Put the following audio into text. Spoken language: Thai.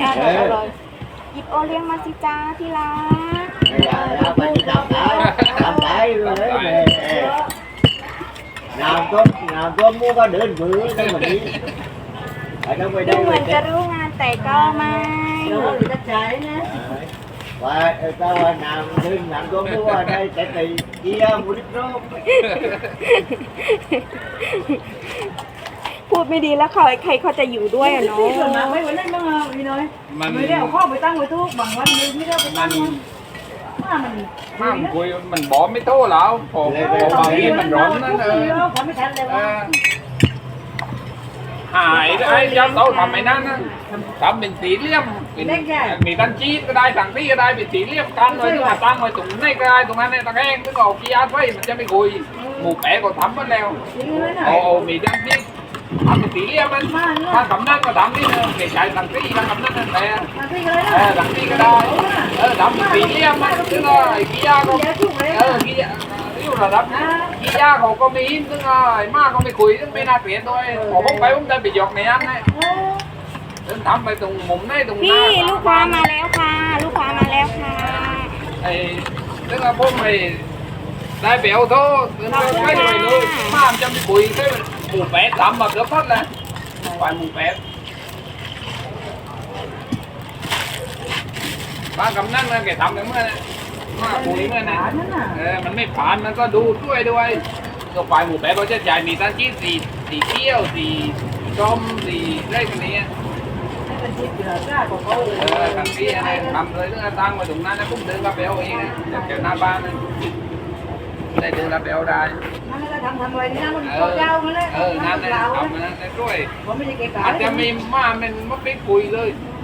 อร่อยอร่อยหยิบโอเลี้ยงมาสิจ้าที่รัก Bây giờ đó mình làm cái làm cái rồi đấy về làm tốt làm tốt mua có đứa bữa đó mà đi ở đâu ngoài ดู đây เหมือน mình จะ chết รู้งานแต่ก็ไม่ và tao làm đừng làm tốt mua ở đây sẽ tùy chia một lít rốt พูดไม่ดีแล้วเขาใครเขาจะอยู่ด้วยอะเนาะที่ส่วนมากไม่วันนั้นบ้างอะพี่น้อยมันไม่ได้เอาข้อไปตั้งไว้ทุกบางวันไม่ได้เอาไปตั้งว่ามันห้ามคุยมันบอกไม่โตแล้วพอพอบางทีมันร้อนนั่นเออผมไม่ทันเลยว่าหายไอ้ยันเราทำไอ้นั่นนะทำเป็นสีเหลี่ยมเป็นมีดันจีดก็ได้สั่งที่ก็ได้เป็นสีเหลี่ยมกันไว้ที่ตั้งไว้ตรงนี้ก็ได้ตรงนั้นเนี่ยตะแกรงนึกออกกี่อันไว้มันจะไม่คุยหมูแปะก็ทำมาแล้วจริงเอาเอามีดันจี ดทำเป็นสีเหลี่ยมมันถ้าทำนั่นก็ทำนี่เนอะไม่ใช่สั่งที่ถ้าทำนั่นนั่นแหละมาที่เลยเอนะอสั่งที่ก็ได้เออทำเป็นสีเหลี่ยมมันซึ่งก็ไอ้กี่ยาก็เดี๋ยวช่วยเออกี่อยู่ระดับกี่ยาเขาก็มีซึ่งไอ้มากก็ไม่คุยซึ่งไม่น่าเกลียดด้วยพอผมไปผมได้ไปหยอกในนั้นไงเดินทำไปตรงมุมไหนตรงหพี่น้าลูกค้ามาแล้วค่ะ ลูกค้ามาแล้วค่ะไอ้ซึ่งผมไปได้ไปเอาโทษไม่ได้เลยมากจะไม่คุยแค่หมู่ แปดทำมาเกือบพัดเลยไปหมู่แปดมากำนั่งนะแกทำกันเมื่อนะมาคุยเมื่อนะนั่นน่ะเออมันไม่ผ่านมันก็ดูช่วยด้วยตัวฝ่ายหมูแปะเขาจะจ่ายมีตั้งที่สีสีเขียวสีส้มสีอะไรกันนี้เป็นที่เดือดร้อนของเขาเลยเออทางที่อะไรทำเลยเรื่องตั้งไว้ตรงนั้นนะผมเดินกระเบลเองนะจากแถวหน้าบ้านนะ ได้เดินกระเบลได้นั่นก็ทำทำอะไรนี่นะมันเอก็อเจ้ามาเลยเออนั่นนะเราทำมันนั่นได้ด้วยผมไม่ได้เก็บอาจจะมีมามันไม่ไปคุยเลยเ